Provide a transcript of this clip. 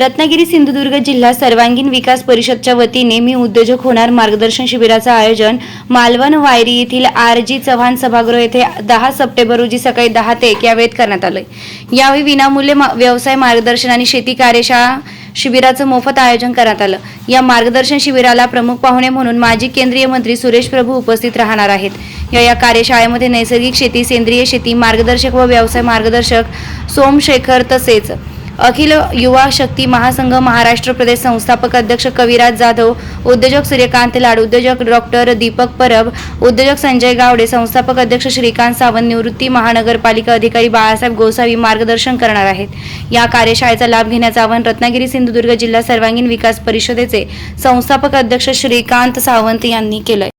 रत्नागिरी सिंधुदुर्ग जिल्हा सर्वांगीण विकास परिषदच्या वतीने मी उद्योजक होणार मार्गदर्शन शिबिराचं आयोजन मालवण वायरी येथील आर जी चव्हाण सभागृह येथे दहा सप्टेंबर रोजी सकाळी दहा ते एक या वेळेत करण्यात आलंय. यावेळी विनामूल्य मा- व्यवसाय मार्गदर्शन आणि शेती कार्यशाळा शिबिराचं मोफत आयोजन करण्यात आलं. या मार्गदर्शन शिबिराला प्रमुख पाहुणे म्हणून माजी केंद्रीय मंत्री सुरेश प्रभू उपस्थित राहणार आहेत. या या कार्यशाळेमध्ये नैसर्गिक शेती सेंद्रिय शेती मार्गदर्शक व व्यवसाय मार्गदर्शक सोमशेखर तसेच अखिल युवा शक्ती महासंघ महाराष्ट्र प्रदेश संस्थापक अध्यक्ष कविराज जाधव उद्योजक सूर्यकांत लाड उद्योजक डॉक्टर दीपक परब उद्योजक संजय गावडे संस्थापक अध्यक्ष श्रीकांत सावंत निवृत्ती महानगरपालिका अधिकारी बाळासाहेब गोसावी मार्गदर्शन करणार आहेत. या कार्यशाळेचा लाभ घेण्याचं आवाहन रत्नागिरी सिंधुदुर्ग जिल्हा सर्वांगीण विकास परिषदेचे संस्थापक अध्यक्ष श्रीकांत सावंत यांनी केलंय.